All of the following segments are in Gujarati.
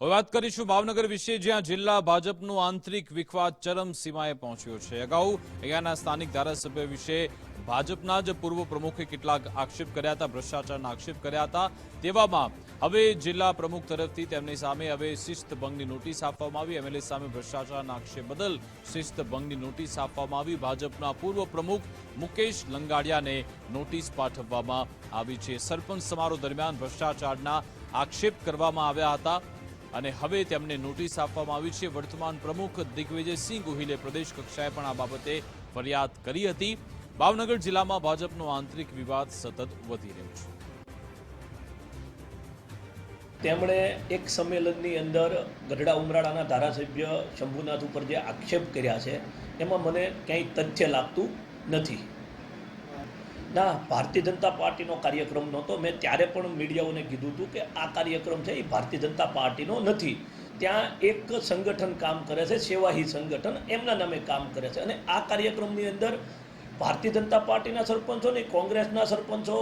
હવે વાત કરીશું ભાવનગર વિશે, જ્યાં જિલ્લા ભાજપનું આંતરિક વિખવાદ ચરમ સીમાએ પહોંચ્યો છે. અગાઉ અહીંયાના સ્થાનિક ધારાસભ્ય વિશે ભાજપના જ પૂર્વ પ્રમુખે કેટલાક આક્ષેપ કર્યા હતા, ભ્રષ્ટાચારના આક્ષેપ કર્યા હતા. તેવામાં હવે જિલ્લા પ્રમુખ તરફથી તેમની સામે હવે શિસ્ત ભંગની નોટિસ આપવામાં આવી. એમએલએ સામે ભ્રષ્ટાચારના આક્ષેપ બદલ શિસ્ત ભંગની નોટિસ આપવામાં આવી. ભાજપના પૂર્વ પ્રમુખ મુકેશ લંગાડિયાને નોટિસ પાઠવવામાં આવી છે. સરપંચ સમારોહ દરમિયાન ભ્રષ્ટાચારના આક્ષેપ કરવામાં આવ્યા હતા. અને હવે તેમને નોટિસ આપવામાં આવી છે. વર્તમાન પ્રમુખ દિગ્વિજયસિંહ ગોહિલે પ્રદેશ કક્ષાએ પણ આ બાબતે ફરિયાદ કરી હતી. ભાવનગર જિલ્લામાં ભાજપનો આંતરિક વિવાદ સતત વધી રહ્યો છે. તેમણે એક સંમેલનની અંદર ગઢડા ઉમરાળાના ધારાસભ્ય શંભુનાથ ઉપર જે આક્ષેપ કર્યા છે, એમાં મને ક્યાંય તથ્ય લાગતું નથી. ના, ભારતીય જનતા પાર્ટીનો કાર્યક્રમ નહોતો. મેં ત્યારે પણ મીડિયાઓને કીધું હતું કે આ કાર્યક્રમ છે એ ભારતીય જનતા પાર્ટીનો નથી. ત્યાં એક સંગઠન કામ કરે છે, સેવાહી સંગઠન. એમના નામે કામ કરે છે. અને આ કાર્યક્રમની અંદર ભારતીય જનતા પાર્ટીના સરપંચો નહીં કોંગ્રેસના સરપંચો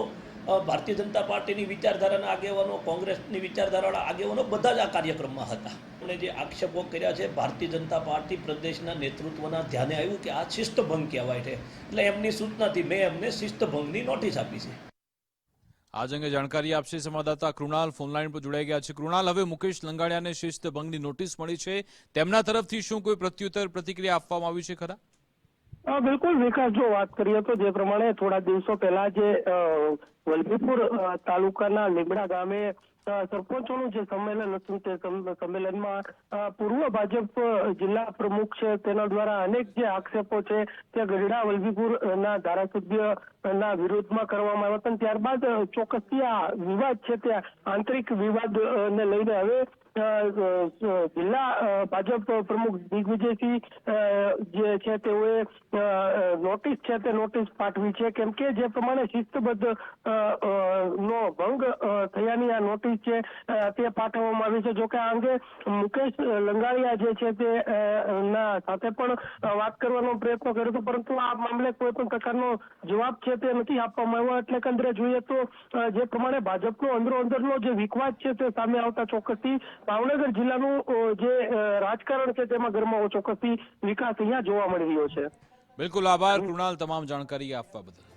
ભારતીય જનતા પાર્ટીની વિચારધારાના આગેવાનો, કોંગ્રેસની વિચારધારાવાળા આગેવાનો બધા જ આ કાર્યક્રમમાં હતા. એમણે જે આક્ષેપો કર્યા છે, ભારતીય જનતા પાર્ટી પ્રદેશના નેતૃત્વના ધ્યાને આવ્યું કે આ શિસ્તભંગ કહેવાય છે. એટલે એમની સૂચનાથી મેં એમને શિસ્તભંગની નોટિસ આપી છે. આજ અંગે જાણકારી આપશે સંવાદદાતા કૃણાલ ફોનલાઈન પર જોડાઈ ગયા છે. કૃણાલ, હવે મુકેશ લંગાડિયાને શિસ્ત ભંગની નોટિસ મળી છે. તેમના તરફથી શું કોઈ પ્રત્યુત્તર પ્રતિક્રિયા આપવામાં આવી છે ખરા? બિલકુલ, વિકાસ, જો વાત કરીએ તો જે પ્રમાણે થોડા દિવસો પહેલા જે વલભીપુર તાલુકાના લીમડા ગામે સરપંચોનું જે સંમેલન હતું તે સંમેલનમાં પૂર્વ ભાજપ જિલ્લા પ્રમુખ છે તેના દ્વારા અનેક જે આક્ષેપો છે તે ગઢડા વલભીપુર ના ધારાસભ્ય ના વિરોધમાં કરવામાં આવ્યા હતા ત્યારબાદ ચોક્કસથી આ વિવાદ છે તે આંતરિક વિવાદ ને લઈને હવે જિલ્લા ભાજપ પ્રમુખ દિગ્વિજયસિંહ જે છે તેઓએ નોટિસ છે તે નોટિસ પાઠવી છે. કેમ કે જે પ્રમાણે શિસ્તબદ્ધ નો ભંગ થયાની આ નોટિસ છે તે પાઠવવામાં આવી છે. જોકે આ અંગે મુકેશ લંગાળિયા જે છે તે ના સાથે પણ વાત કરવાનો પ્રયત્ન કર્યો હતો. પરંતુ આ મામલે કોઈ પણ પ્રકારનો જવાબ છે તે નથી આપવામાં આવ્યો. એટલે અંદર જોઈએ તો જે પ્રમાણે ભાજપનો અંદરો અંદરનો જે વિખવાદ છે તે સામે આવતા ચોક્કસથી ભાવનગર જિલ્લાનું જે રાજકારણ છે તેમાં ગરમાવો ચોક્કસથી વિકાસ અહીંયા જોવા મળી રહ્યો છે. બિલકુલ આભાર કૃણાલ તમામ જાણકારી આપવા બદલ.